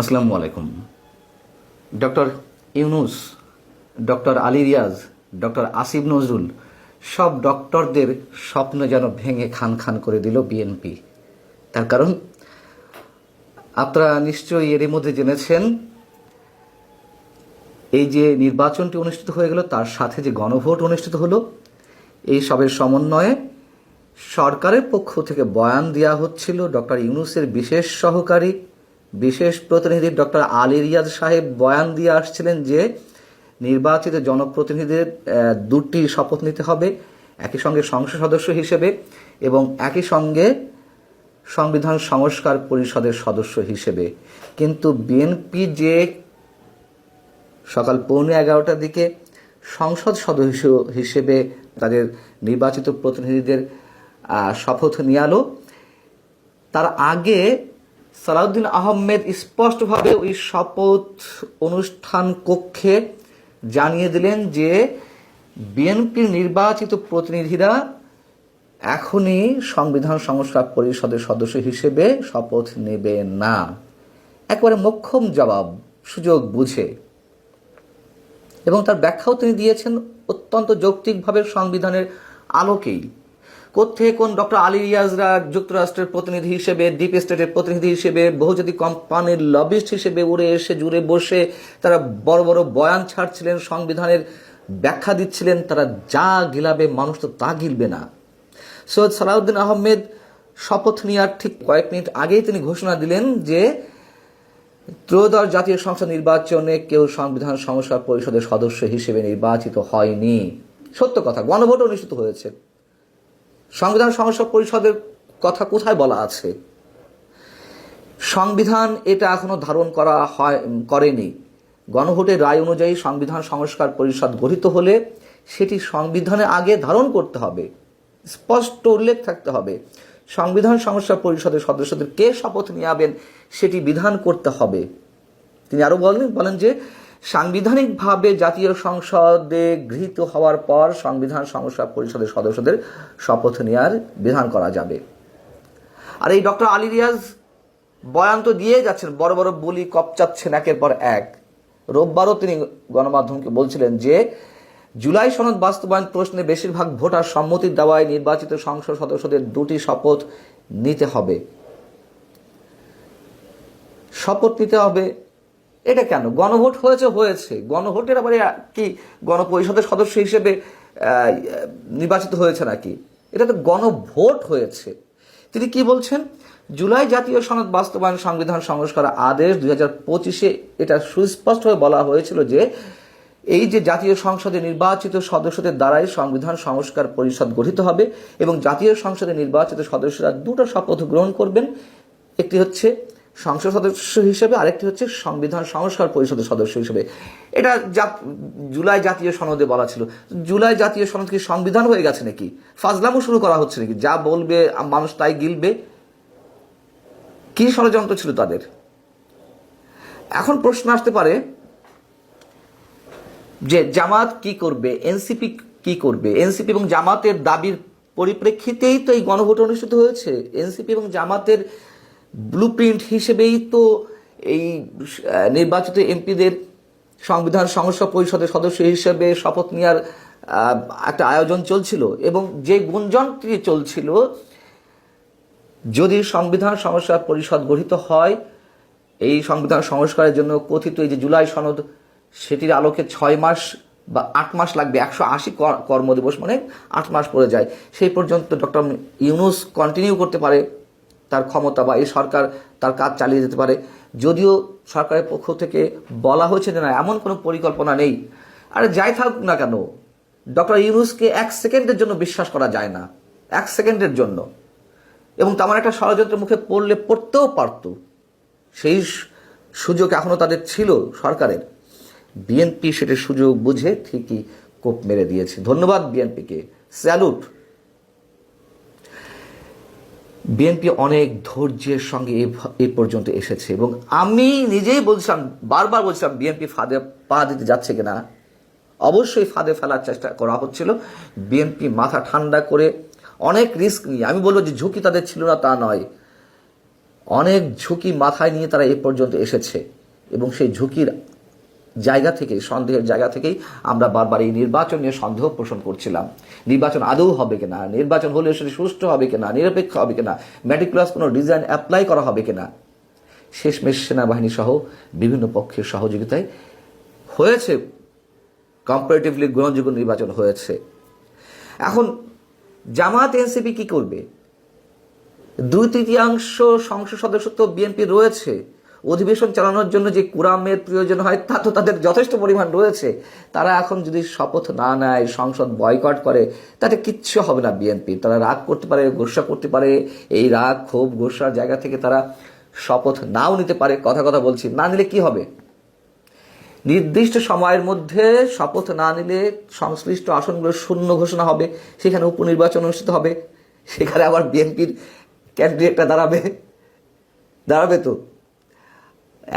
আসসালামু আলাইকুম। Doctor Yunus, doctor Ali Riaz, doctor Asif Nazrul, সব ডক্টরদের স্বপ্ন যেন ভেঙে খান খান করে দিল বিএনপি তার কারণ, আপনারা নিশ্চয়ই এরই মধ্যে জেনেছেন, এই যে নির্বাচনটি অনুষ্ঠিত হয়ে গেল, তার সাথে যে গণভোট অনুষ্ঠিত হলো, এই সবের সমন্বয়ে সরকারের পক্ষ থেকে বয়ান দেওয়া হচ্ছিল ডক্টর ইউনুসের বিশেষ সহকারী বিশেষ প্রতিনিধি ডক্টর আলী রিয়াজ সাহেব বয়ান দিয়ে আসছিলেন যে নির্বাচিত জনপ্রতিনিধিদের দুটি শপথ নিতে হবে, একই সঙ্গে সংসদ সদস্য হিসেবে এবং একই সঙ্গে সংবিধান সংস্কার পরিষদের সদস্য হিসেবে। কিন্তু বিএনপি যে সকাল পৌনে এগারোটার দিকে সংসদ সদস্য হিসেবে তাদের নির্বাচিত প্রতিনিধিদের শপথ নিয়ে আলো। তার আগে সালাউদ্দিন আহমেদ স্পষ্টভাবে ওই শপথ অনুষ্ঠান কক্ষে জানিয়ে দিলেন যে, বিএনপির নির্বাচিত প্রতিনিধিরা এখনই সংবিধান সংস্কার পরিষদের সদস্য হিসেবে শপথ নেবে না। একবারে মোক্ষম জবাব, সুযোগ বুঝে। এবং তার ব্যাখ্যাও তিনি দিয়েছেন অত্যন্ত যৌক্তিকভাবে সংবিধানের আলোকেই। কোথেকে কোন ডক্টর আলী রিয়াজরা যুক্তরাষ্ট্রের প্রতিনিধি হিসেবে, ডিপ স্টেটের প্রতিনিধি হিসেবে বহুজাতি কোম্পানির লবিস্ট হিসেবে উড়ে এসে, জুড়ে বসে তারা বড় বড় বয়ান ছাড়ছিলেন, সংবিধানের ব্যাখ্যা দিচ্ছিলেন, তারা যা গিলাবে মানুষ তো তা গিলবে না। সৈয়দ সালাউদ্দিন আহমেদ শপথ নেওয়ার ঠিক কয়েক মিনিট আগেই তিনি ঘোষণা দিলেন যে, ত্রয়োদশ জাতীয় সংসদ নির্বাচনে কেউ সংবিধান সংস্কার পরিষদের সদস্য হিসেবে নির্বাচিত হয়নি। সত্য কথা গণভোট অনুষ্ঠিত হয়েছে। সংবিধান সংস্কার পরিষদের কথা কোথায় বলা আছে? সংবিধান এটা এখনও ধারণ করা হয়, করেনি। গণভোটের রায় অনুযায়ী সংবিধান সংস্কার পরিষদ গঠিত হলে সেটি সংবিধানে আগে ধারণ করতে হবে। স্পষ্ট উল্লেখ থাকতে হবে, সংবিধান সংস্কার পরিষদের সদস্যদের কে শপথ নিয়ে নিয়াবেন সেটি বিধান করতে হবে। তিনি আরও বলেন বলেন যে সাংবিধানিকভাবে জাতীয় সংসদে গৃহীত হওয়ার পর সংবিধান সংস্কার পরিষদের সদস্যদের শপথ নেওয়ার বিধান করা যাবে। আর এই ডক্টর আলী রিয়াজ বয়ান তো দিয়ে যাচ্ছেন, বড় বড় বলি কপচাচ্ছেন একের পর এক। রোববারও তিনি গণমাধ্যমকে বলছিলেন যে, জুলাই সনদ বাস্তবায়ন প্রশ্নে বেশিরভাগ ভোটার সম্মতি দেওয়ায় নির্বাচিত সংসদ সদস্যদের দুটি শপথ নিতে হবে। শপথ নিতে হবে এটা কেন? গণভোট হয়েছে হয়েছে। গণভোটের আবার কি গণপরিষদের সদস্য হিসেবে নির্বাচিত হয়েছে নাকি? এটা তো গণভোট হয়েছে। তিনি কি বলছেন? জুলাই জাতীয় সনদ বাস্তবায়ন সংবিধান সংস্কার আদেশ দুই হাজার পঁচিশে এটা সুস্পষ্টভাবে বলা হয়েছিল যে, এই যে জাতীয় সংসদে নির্বাচিত সদস্যদের দ্বারাই সংবিধান সংস্কার পরিষদ গঠিত হবে এবং জাতীয় সংসদে নির্বাচিত সদস্যরা দুটো শপথ গ্রহণ করবেন। একটি হচ্ছে সংসদ সদস্য হিসেবে, আরেকটি হচ্ছে সংবিধান সংস্কার পরিষদের সদস্য হিসেবে। এটা জা- জুলাই জাতীয় সনদে বলা ছিল। জুলাই জাতীয় সনদ কি সংবিধান হয়ে গেছে নাকি? ফাজলামও শুরু করা হচ্ছে নাকি? যা বলবে, মানুষ তাই গিলবে? কি ষড়যন্ত্র ছিল তাদের? এখন প্রশ্ন আসতে পারে যে জামাত কি করবে? এনসিপি কি করবে? এনসিপি এবং জামাতের দাবির পরিপ্রেক্ষিতেই তো এই গণভোট অনুষ্ঠিত হয়েছে। এনসিপি এবং জামাতের ব্লুপ্রিন্ট হিসেবেই তো এই নির্বাচিত এমপিদের সংবিধান সংস্কার পরিষদের সদস্য হিসেবে শপথ নেওয়ার একটা আয়োজন চলছিল এবং যে গুঞ্জনটি চলছিল, যদি সংবিধান সংস্কার পরিষদ গঠিত হয়, এই সংবিধান সংস্কারের জন্য কথিত এই যে জুলাই সনদ, সেটির আলোকে ছয় মাস বা আট মাস লাগবে, একশো আশি কর্মদিবস মানে আট মাস পড়ে যায়। সেই পর্যন্ত ডক্টর ইউনুস কন্টিনিউ করতে পারে। তার ক্ষমতা বা এই সরকার তার কাজ চালিয়ে যেতে পারে। যদিও সরকারের পক্ষ থেকে বলা হয়েছে যে না, এমন কোনো পরিকল্পনা নেই। আরে যাই থাকুক না কেন, ডক্টর ইউনুসকে এক সেকেন্ডের জন্য বিশ্বাস করা যায় না। এক সেকেন্ডের জন্য। এবং তেমন একটা ষড়যন্ত্রের মুখে পড়লে, পড়তেও পারত। সেই সুযোগ এখনও তাদের ছিল সরকারের। বিএনপি সেটা সুযোগ বুঝে ঠিকই কোপ মেরে দিয়েছে। ধন্যবাদ বিএনপিকে। স্যালুট। বিএনপি অনেক ধৈর্যের সঙ্গে এ পর্যন্ত এসেছে এবং আমি নিজেই বলছিলাম, বারবার বলছিলাম বিএনপি ফাঁদে পা দিতে যাচ্ছে কিনা। অবশ্যই ফাঁদে ফেলার চেষ্টা করা হচ্ছিল। বিএনপি মাথা ঠান্ডা করে অনেক রিস্ক নিয়ে, আমি বলব যে ঝুঁকি তাদের ছিল না, তা নয়। অনেক ঝুঁকি মাথায় নিয়ে তারা এ পর্যন্ত এসেছে এবং সেই ঝুঁকির জায়গা থেকে সন্দেহের জায়গা থেকেই আমরা বারবার এই নির্বাচন নিয়ে সন্দেহ পোষণ করছিলাম। নির্বাচন আদৌ হবে কিনা, নির্বাচন হলে সেটি সুষ্ঠু হবে কিনা, নিরপেক্ষ হবে কিনা ম্যাটিকুলাস কোনো ডিজাইন অ্যাপ্লাই করা হবে কিনা, শেষমেশ সেনাবাহিনী সহ বিভিন্ন পক্ষের সহযোগিতায় হয়েছে কম্পারেটিভলি গ্রহণযোগ্য নির্বাচন হয়েছে। এখন জামাত এনসিপি কি করবে? দুই তৃতীয়াংশ সংসদ সদস্য তো বিএনপি রয়েছে। অধিবেশন চালানোর জন্য যে কুরামের প্রয়োজন হয়, তা তো তাদের যথেষ্ট পরিমাণ রয়েছে। তারা এখন যদি শপথ না নেয়, সংসদ বয়কট করে, তাতে কিচ্ছু হবে না বিএনপি। তারা রাগ করতে পারে, গোসা করতে পারে। এই রাগ, ক্ষোভ, গোসার জায়গা থেকে তারা শপথ নাও নিতে পারে। কথা কথা বলছি। না নিলে কি হবে? নির্দিষ্ট সময়ের মধ্যে শপথ না নিলে সংশ্লিষ্ট আসনগুলো শূন্য ঘোষণা হবে। সেখানে উপনির্বাচন অনুষ্ঠিত হবে। সেখানে আবার বিএনপির ক্যান্ডিডেটটা দাঁড়াবে। দাঁড়াবে তো?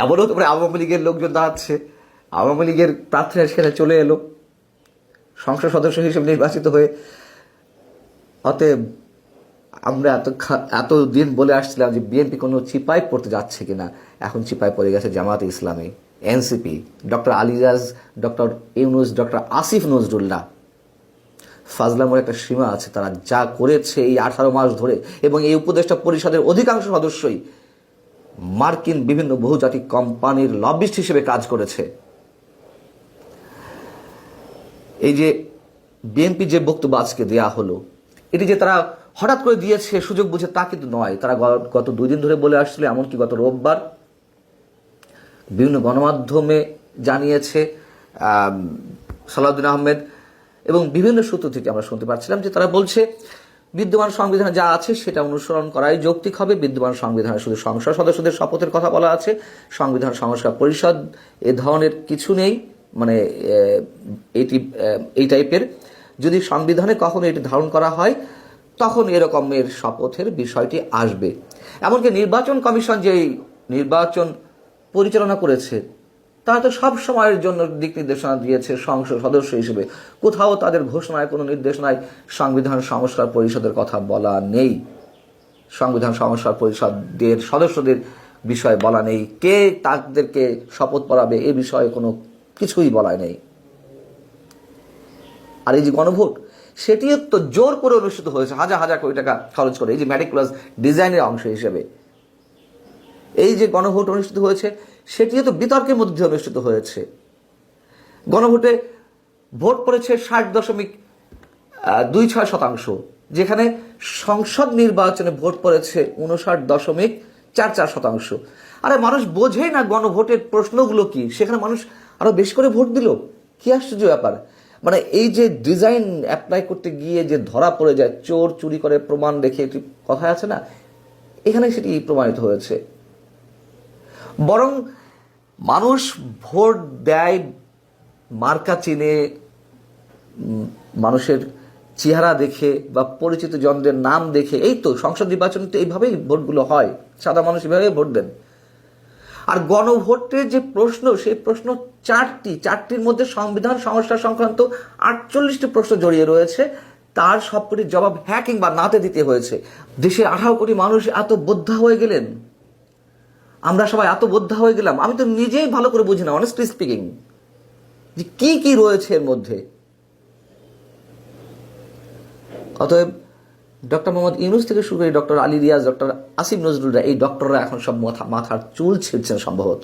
এমনও তো আওয়ামী লীগের লোকজন দাঁড়াচ্ছে। আওয়ামী লীগের প্রার্থীরা সেখানে চলে এলো। সংসদ সদস্য হিসেবে নির্বাচিত হয়ে অতএব আমরা এত এত দিন বলে আসছিলাম যে বিএনপি কোনো চিপায় পড়তে যাচ্ছে কিনা। এখন চিপায় পড়ে গেছে Jamaat Islami, NCP, doctor Aliraj doctor Yunus, doctor Asif Nazrullah. ফাজলামের একটা সীমা আছে, তারা যা করেছে এই আঠারো মাস ধরে এবং এই উপদেষ্টা পরিষদের অধিকাংশ সদস্যই মার্কিন বিভিন্ন বহুজাতিক কোম্পানির লবিস্ট হিসেবে কাজ করেছে। এই যে বিএনপি যে বক্তব্য আজকে দেয়া হলো, এটি যে তারা হঠাৎ করে দিয়েছে সুযোগ বুঝে তা কিন্তু নয়। তারা গত দুই দিন ধরে বলে আসছিল, এমনকি গত রোববার বিভিন্ন গণমাধ্যমে জানিয়েছে সালাউদ্দিন আহমেদ এবং বিভিন্ন সূত্র থেকে আমরা শুনতে পাচ্ছিলাম যে তারা বলছে বিদ্যমান সংবিধানে যা আছে সেটা অনুসরণ করাই যৌক্তিক হবে। বিদ্যমান সংবিধানে শুধু সংসদ সদস্যদের শপথের কথা বলা আছে। সংবিধান সংস্কার পরিষদ এ ধরনের কিছু নেই। মানে এটি এই টাইপের। যদি সংবিধানে কখনো এটি ধারণ করা হয়, তখন এরকমের শপথের বিষয়টি আসবে। এমনকি নির্বাচন কমিশন যে নির্বাচন পরিচালনা করেছে তারা তো সব সময়ের জন্য দিক নির্দেশনা দিয়েছে সংসদ সদস্য হিসেবে। কোথাও তাদের ঘোষণায় কোনো নির্দেশনায় সংবিধান সংস্কার পরিষদের কথা বলা নেই। সংবিধান সংস্কার পরিষদের সদস্যদের বিষয়ে বলা নেই। কে তাদেরকে শপথ পড়াবে এ বিষয়ে কোনো কিছুই বলা নেই। আর এই যে গণভোট, সেটিও তো জোর করে অনুষ্ঠিত হয়েছে, হাজার হাজার কোটি টাকা খরচ করে। এই যে ম্যাটিকুলাস ডিজাইনের অংশ হিসেবে। এই যে গণভোট অনুষ্ঠিত হয়েছে সেটিও তো বিতর্কের মধ্যে অনুষ্ঠিত হয়েছে। গণভোটে ভোট পড়েছে ষাট দশমিক দুই ছয় শতাংশ, যেখানে সংসদ নির্বাচনে ভোট পড়েছে উনষাট দশমিক চার চার শতাংশ। আরে, মানুষ বোঝেই না গণভোটের প্রশ্নগুলো কি? সেখানে মানুষ আরও বেশি করে ভোট দিল? কি আশ্চর্য ব্যাপার। মানে এই যে ডিজাইন অ্যাপ্লাই করতে গিয়ে যে ধরা পড়ে যায়, চোর চুরি করে প্রমাণ রেখে একটি কথা আছে না? এখানে সেটি প্রমাণিত হয়েছে। বরং মানুষ ভোট দেয় মার্কা চিনে মানুষের চেহারা দেখে বা পরিচিত জনদের নাম দেখে। এই তো, সংসদ নির্বাচন তো এইভাবেই ভোটগুলো হয়। সাদা মানুষ এভাবেই ভোট দেন। আর গণভোটের যে প্রশ্ন, সেই প্রশ্ন চারটি, চারটির মধ্যে সংবিধান সংস্কার সংক্রান্ত আটচল্লিশটি প্রশ্ন জড়িয়ে রয়েছে। তার সবকটির জবাব হ্যাঁ কিংবা নাতে দিতে হয়েছে। দেশে আঠারো কোটি মানুষ এত বোদ্ধা হয়ে গেলেন। আমরা সবাই এত বোদ্ধা হয়ে গেলাম। আমি তো নিজেই ভালো করে বুঝি না অনেস্টলি স্পিকিং যে কি কি রয়েছে এর মধ্যে। অতএব ডক্টর মোহাম্মদ ইউনুস থেকে শুরু করে ডক্টর আলী রিয়াজ, ডক্টর আসিফ নজরুলরা, এই ডক্টররা এখন সব মাথা মাথার চুল ছিঁড়ছেন সম্ভবত।